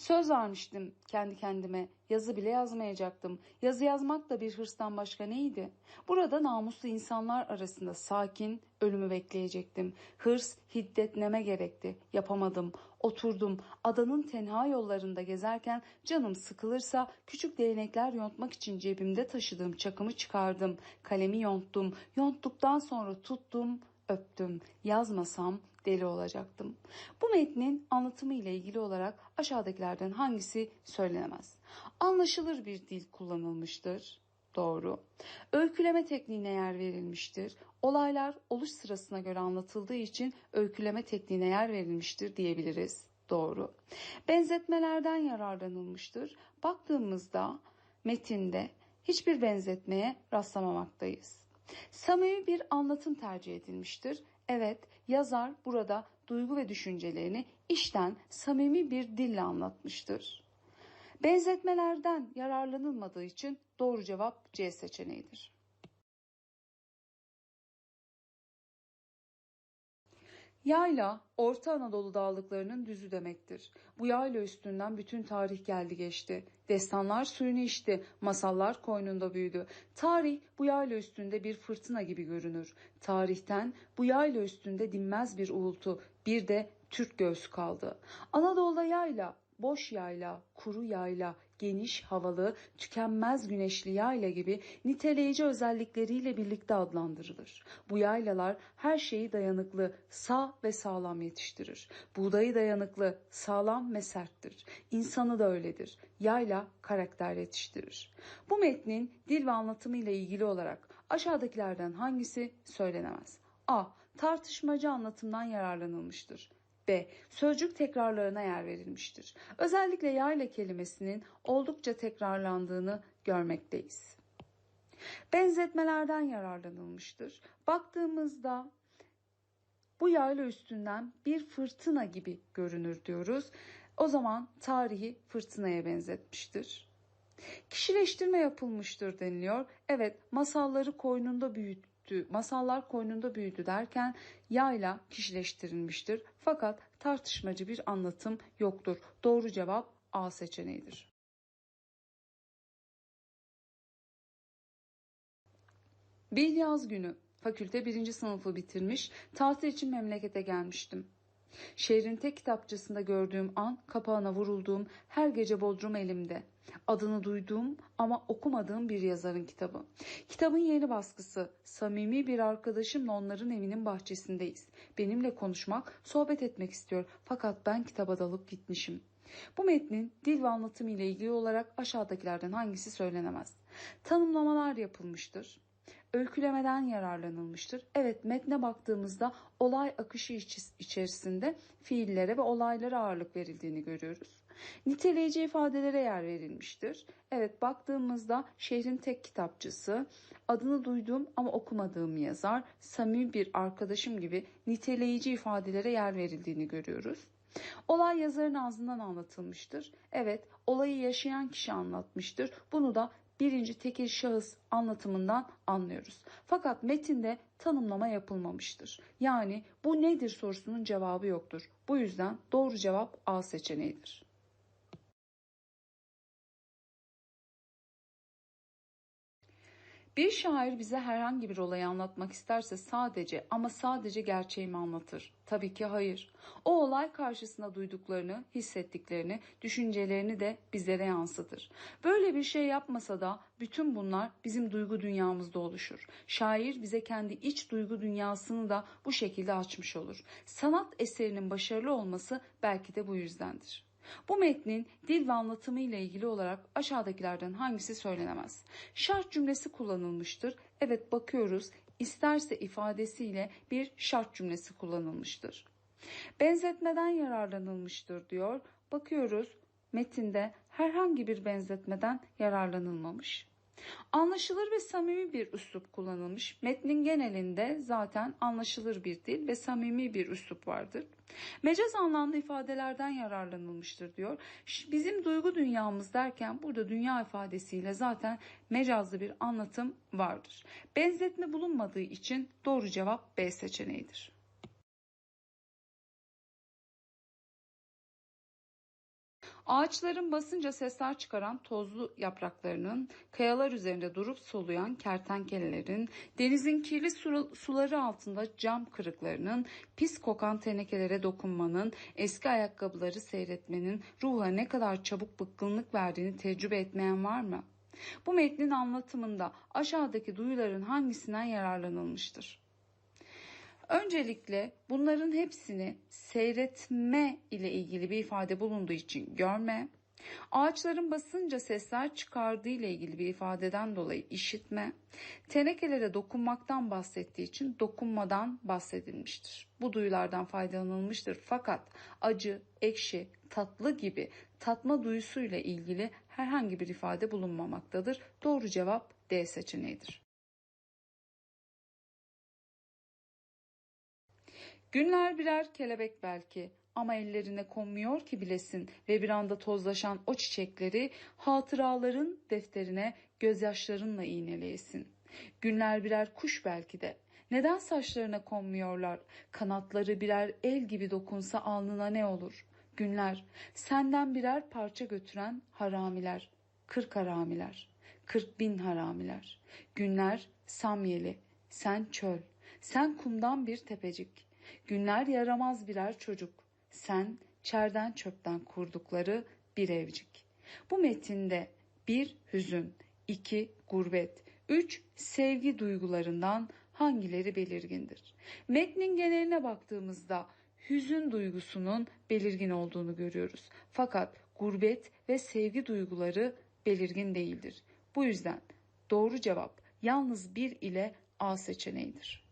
Söz vermiştim kendi kendime. Yazı bile yazmayacaktım. Yazı yazmak da bir hırstan başka neydi? Burada namuslu insanlar arasında sakin ölümü bekleyecektim. Hırs hiddetneme gerekti. Yapamadım. Oturdum. Adanın tenha yollarında gezerken canım sıkılırsa küçük değnekler yontmak için cebimde taşıdığım çakımı çıkardım. Kalemi yonttum. Yonttuktan sonra tuttum öptüm. Yazmasam deli olacaktım. Bu metnin anlatımı ile ilgili olarak aşağıdakilerden hangisi söylenemez? Anlaşılır bir dil kullanılmıştır. Doğru. Öyküleme tekniğine yer verilmiştir. Olaylar oluş sırasına göre anlatıldığı için öyküleme tekniğine yer verilmiştir diyebiliriz. Doğru. Benzetmelerden yararlanılmıştır. Baktığımızda metinde hiçbir benzetmeye rastlamamaktayız. Samimi bir anlatım tercih edilmiştir. Evet, yazar burada duygu ve düşüncelerini işten samimi bir dille anlatmıştır. Benzetmelerden yararlanılmadığı için doğru cevap C seçeneğidir. Yayla, Orta Anadolu dağlıklarının düzü demektir. Bu yayla üstünden bütün tarih geldi geçti. Destanlar suyunu içti, masallar koynunda büyüdü. Tarih bu yayla üstünde bir fırtına gibi görünür. Tarihten bu yayla üstünde dinmez bir uğultu, bir de Türk göğsü kaldı. Anadolu'da yayla, boş yayla, kuru yayla, geniş, havalı, tükenmez güneşli yayla gibi niteleyici özellikleriyle birlikte adlandırılır. Bu yaylalar her şeyi dayanıklı, sağ ve sağlam yetiştirir. Buğdayı dayanıklı, sağlam ve serttir. İnsanı da öyledir. Yayla karakter yetiştirir. Bu metnin dil ve anlatımı ile ilgili olarak aşağıdakilerden hangisi söylenemez? A. Tartışmacı anlatımdan yararlanılmıştır. B. Sözcük tekrarlarına yer verilmiştir. Özellikle yayla kelimesinin oldukça tekrarlandığını görmekteyiz. Benzetmelerden yararlanılmıştır. Baktığımızda bu yayla üstünden bir fırtına gibi görünür diyoruz. O zaman tarihi fırtınaya benzetmiştir. Kişileştirme yapılmıştır deniliyor. Evet masalları koynunda büyüt büyüttü, masallar koynunda büyüdü derken yayla kişileştirilmiştir. Fakat tartışmacı bir anlatım yoktur. Doğru cevap A seçeneğidir. Bir yaz günü fakülte birinci sınıfı bitirmiş, tatil için memlekete gelmiştim. Şehrin tek kitapçısında gördüğüm an kapağına vurulduğum her gece bodrum elimde. Adını duyduğum ama okumadığım bir yazarın kitabı. Kitabın yeni baskısı. Samimi bir arkadaşımla onların evinin bahçesindeyiz. Benimle konuşmak, sohbet etmek istiyor. Fakat ben kitaba dalıp gitmişim. Bu metnin dil ve anlatım ile ilgili olarak aşağıdakilerden hangisi söylenemez? Tanımlamalar yapılmıştır öykülemeden yararlanılmıştır. Evet metne baktığımızda olay akışı içerisinde fiillere ve olaylara ağırlık verildiğini görüyoruz. Niteleyici ifadelere yer verilmiştir. Evet baktığımızda şehrin tek kitapçısı, adını duyduğum ama okumadığım yazar, samimi bir arkadaşım gibi niteleyici ifadelere yer verildiğini görüyoruz. Olay yazarın ağzından anlatılmıştır. Evet, olayı yaşayan kişi anlatmıştır. Bunu da birinci tekil şahıs anlatımından anlıyoruz. Fakat metinde tanımlama yapılmamıştır. Yani bu nedir sorusunun cevabı yoktur. Bu yüzden doğru cevap A seçeneğidir. Bir şair bize herhangi bir olayı anlatmak isterse sadece ama sadece gerçeği anlatır? Tabii ki hayır. O olay karşısında duyduklarını, hissettiklerini, düşüncelerini de bizlere yansıtır. Böyle bir şey yapmasa da bütün bunlar bizim duygu dünyamızda oluşur. Şair bize kendi iç duygu dünyasını da bu şekilde açmış olur. Sanat eserinin başarılı olması belki de bu yüzdendir. Bu metnin dil ve anlatımı ile ilgili olarak aşağıdakilerden hangisi söylenemez? Şart cümlesi kullanılmıştır. Evet bakıyoruz isterse ifadesiyle bir şart cümlesi kullanılmıştır. Benzetmeden yararlanılmıştır diyor. Bakıyoruz metinde herhangi bir benzetmeden yararlanılmamış. Anlaşılır ve samimi bir üslup kullanılmış. Metnin genelinde zaten anlaşılır bir dil ve samimi bir üslup vardır. Mecaz anlamda ifadelerden yararlanılmıştır diyor. Bizim duygu dünyamız derken burada dünya ifadesiyle zaten mecazlı bir anlatım vardır. Benzetme bulunmadığı için doğru cevap B seçeneğidir. Ağaçların basınca sesler çıkaran tozlu yapraklarının, kayalar üzerinde durup soluyan kertenkelelerin, denizin kirli su- suları altında cam kırıklarının, pis kokan tenekelere dokunmanın, eski ayakkabıları seyretmenin ruha ne kadar çabuk bıkkınlık verdiğini tecrübe etmeyen var mı? Bu metnin anlatımında aşağıdaki duyuların hangisinden yararlanılmıştır? Öncelikle bunların hepsini seyretme ile ilgili bir ifade bulunduğu için görme, ağaçların basınca sesler çıkardığı ile ilgili bir ifadeden dolayı işitme, tenekelere dokunmaktan bahsettiği için dokunmadan bahsedilmiştir. Bu duyulardan faydalanılmıştır fakat acı, ekşi, tatlı gibi tatma duyusuyla ilgili herhangi bir ifade bulunmamaktadır. Doğru cevap D seçeneğidir. Günler birer kelebek belki ama ellerine konmuyor ki bilesin ve bir anda tozlaşan o çiçekleri hatıraların defterine gözyaşlarınla iğneleyesin. Günler birer kuş belki de. Neden saçlarına konmuyorlar? Kanatları birer el gibi dokunsa alnına ne olur? Günler senden birer parça götüren haramiler, kırk haramiler, kırk bin haramiler. Günler samyeli, sen çöl, sen kumdan bir tepecik. Günler yaramaz birer çocuk. Sen çerden çöpten kurdukları bir evcik. Bu metinde bir hüzün, iki gurbet, üç sevgi duygularından hangileri belirgindir? Metnin geneline baktığımızda hüzün duygusunun belirgin olduğunu görüyoruz. Fakat gurbet ve sevgi duyguları belirgin değildir. Bu yüzden doğru cevap yalnız bir ile A seçeneğidir.